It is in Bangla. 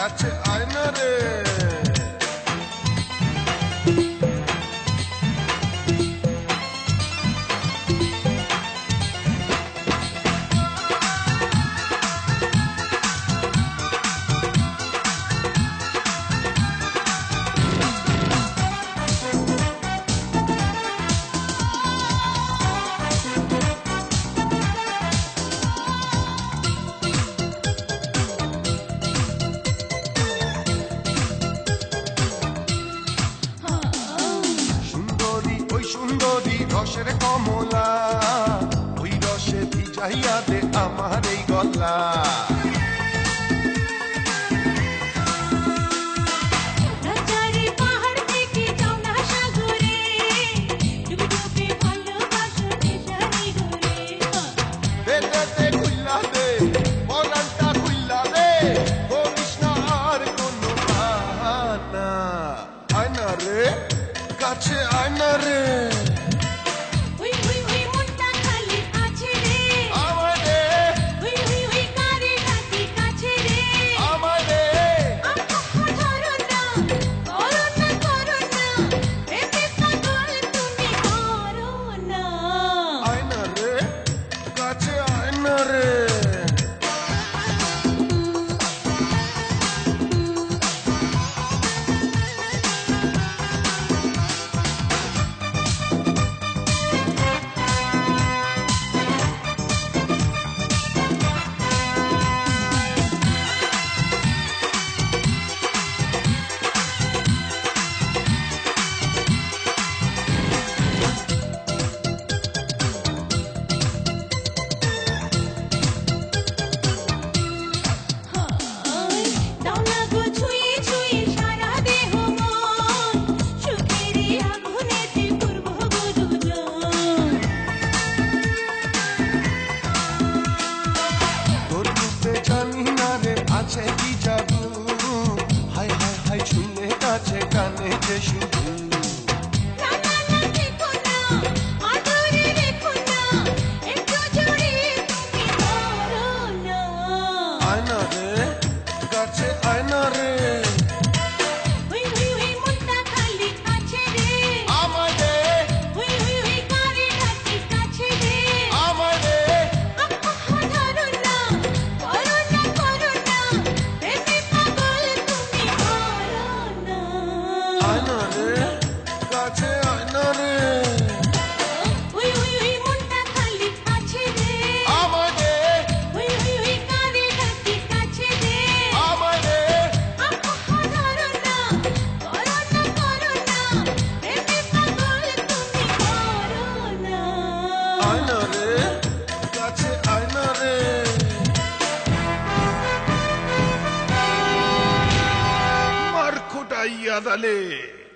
কাছে আয় না রে সুন্দরী রসের কমলা ওই রসে ভিজাইয়া দে আমারে কাছে কি জাদু? হাই হাই হাই ছুঁয়ে কাছে কান। 的嘞